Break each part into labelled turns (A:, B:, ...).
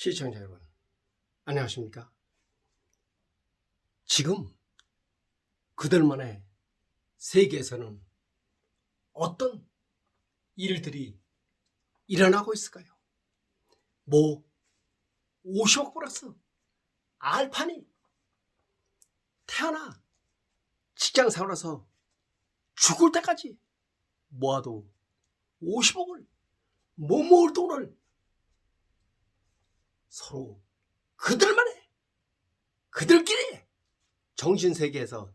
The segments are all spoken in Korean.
A: 시청자 여러분, 안녕하십니까? 지금 그들만의 세계에서는 어떤 일들이 일어나고 있을까요? 뭐 50억 플러스 알판이 태어나 직장 생활에서 죽을 때까지 모아도 50억을 못 모을 돈을 서로 그들만의 그들끼리 정신 세계에서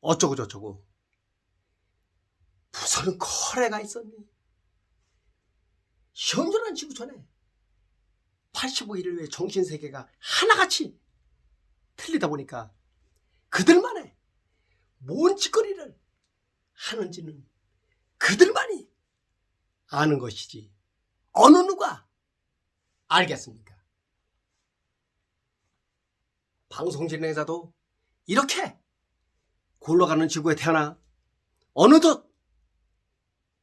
A: 어쩌고 저쩌고 무슨 거래가 있었니? 현존한 지구촌에 85일을 위해 정신 세계가 하나같이 틀리다 보니까 그들만의 뭔 짓거리를 하는지는 그들만이 아는 것이지 어느 누가 알겠습니까? 방송 진행자도 이렇게 굴러가는 지구에 태어나 어느덧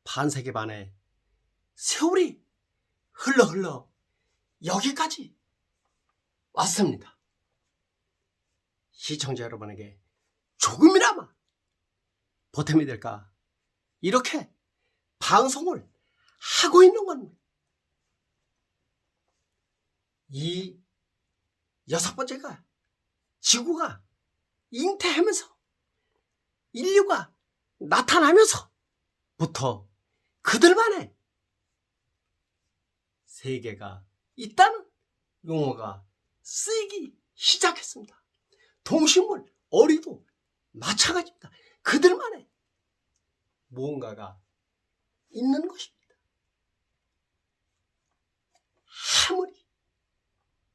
A: 반세기 만에 세월이 흘러 흘러 여기까지 왔습니다. 시청자 여러분에게 조금이나마 보탬이 될까 이렇게 방송을 하고 있는 겁니다. 이 여섯 번째가 지구가 잉태하면서 인류가 나타나면서부터 그들만의 세계가 있다는 용어가 쓰이기 시작했습니다. 동식물, 어리도 마찬가지입니다. 그들만의 무언가가 있는 것입니다. 아무리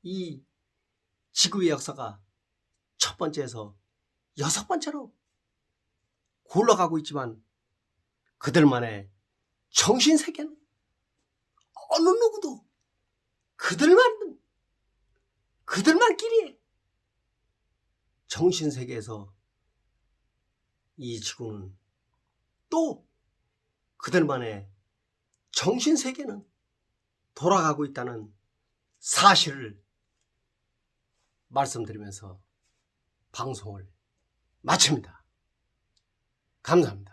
A: 이 지구의 역사가 첫 번째에서 여섯 번째로 굴러가고 있지만 그들만의 정신 세계는 어느 누구도 그들만 그들만끼리 정신 세계에서 이 지구는 또 그들만의 정신 세계는 돌아가고 있다는 사실을 말씀드리면서 방송을 마칩니다. 감사합니다.